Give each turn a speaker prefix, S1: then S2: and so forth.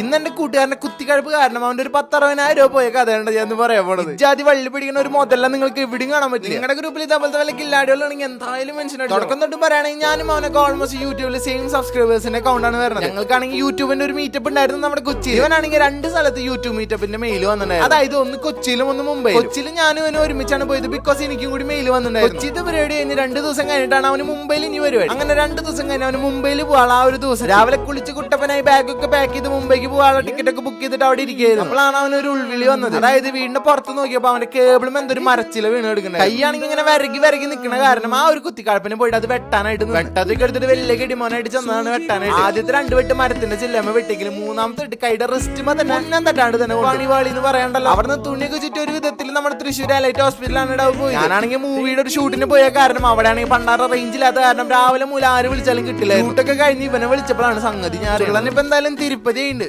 S1: ഇന്ന് എന്റെ കൂട്ടുകാരന്റെ കുത്തിക്കഴപ്പ് കാരണം അവന്റെ ഒരു പത്തറുപതിനായിരം രൂപ പോയ കഥയാണ് ഞാൻ പറയാൻ പോണത്. ജാതി വള്ളി പിടിക്കുന്ന ഒരു മുതല നിങ്ങൾക്ക് എവിടെയും കാണാൻ പറ്റില്ല നിങ്ങളുടെ ഗ്രൂപ്പിൽ ഇതേപോലത്തെ വല്ല കില്ലാടികളാണെങ്കിൽ എന്തായാലും മെൻഷൻ തുടക്കം തൊട്ട് പറയുകയാണെങ്കിൽ ഞാനും അവനൊക്കെ ഓൾമോസ്റ്റ് യൂട്യൂബിൽ സെയിം സബ്സ്ക്രൈബേഴ്സിന്റെ അക്കൗണ്ടാണ് വരുന്നത്. ഞങ്ങൾക്കാണെങ്കിൽ യൂട്യൂബിന്റെ ഒരു മീറ്റപ്പ് ഉണ്ടായിരുന്നു നമ്മുടെ കൊച്ചി ഇവനാണെങ്കിൽ രണ്ട് സ്ഥലത്ത് യൂട്യൂബ് മീറ്റപ്പിന്റെ മെയിൽ വന്നിട്ടുണ്ടായിരുന്നു. അതായത് ഒന്ന് കൊച്ചിയിലും ഒന്ന് മുംബൈ കൊച്ചിയിൽ ഞാനും അവനും ഒരുമിച്ചാണ് പോയത് ബിക്കോസ് എനിക്കും കൂടി മെയിൽ വന്നിട്ടുണ്ടായിരുന്നു. കൊച്ചിത്തെ പരിപാടി കഴിഞ്ഞ് രണ്ട് ദിവസം കഴിഞ്ഞിട്ടാണ് അവന് മുംബൈയിൽ ഇനി വരുവാണ് അങ്ങനെ രണ്ട് ദിവസം കഴിഞ്ഞ് അവന് മുംബൈയിൽ പോകാൻ ആ ഒരു ദിവസം. രാവിലെ കുളിച്ച് കുട്ടപ്പനായി ബാഗൊക്കെ പാക്ക് ചെയ്ത് മുംബൈക്ക് പോകാനുള്ള ടിക്കറ്റ് ഒക്കെ ബുക്ക് ചെയ്തിട്ട് അവിടെ ഇരിക്കുകയായിരുന്നു. അപ്പോഴാണ് അവൻ ഒരു ഉൾവിളി വന്നത്. അതായത് വീടിന്റെ പുറത്ത് നോക്കിയപ്പോ അവന്റെ കേബിളും എന്തൊരു മരച്ചില വീണ് എടുക്കുന്നത് കൈയാണെങ്കിൽ ഇങ്ങനെ വരകി വരകി നിൽക്കുന്ന കാരണം ആ ഒരു കുത്തിക്കാഴ്പ്പിന് പോയിട്ട് അത് വെട്ടാനായിട്ട് നിന്ന്. വെട്ടതൊക്കെ എടുത്തിട്ട് വലിയ കിടിമോനായിട്ട് ചെന്നാണ് വെട്ടാനായിട്ട്. ആദ്യത്തെ രണ്ട് വെട്ട് മരത്തിന്റെ ചില്ലമ്മ വെട്ടിക്കൽ. മൂന്നാമത്തെ ഇട്ട് കൈയുടെ റിസ്റ്റുമ തന്നെ ഒന്നാം തട്ടാണ്ട് തന്നെ പണി വാളി എന്ന് പറയണ്ടല്ലോ. അവിടുന്ന് തുണിയൊക്കെ കുച്ചിട്ട് ഒരു വിധത്തിൽ നമ്മുടെ തൃശ്ശൂർ അലൈറ്റ് ഹോസ്പിറ്റലാണ് ഇടാവ് പോയി ഞാനാണെങ്കിൽ മൂവിയുടെ ഒരു ഷൂട്ടിന് പോയ കാരണം അവിടെ ആണെങ്കിൽ പണ്ടാറ റേഞ്ചില്ലാത്ത കാരണം രാവിലെ മൂലം ആര് വിളിച്ചാലും കിട്ടില്ല ഷൂട്ടൊക്കെ കഴിഞ്ഞ് ഇവനെ വിളിച്ചപ്പോഴാണ് സംഗതി ഞാൻ ഇപ്പൊ എന്തായാലും തിരുപ്പതി ഉണ്ട്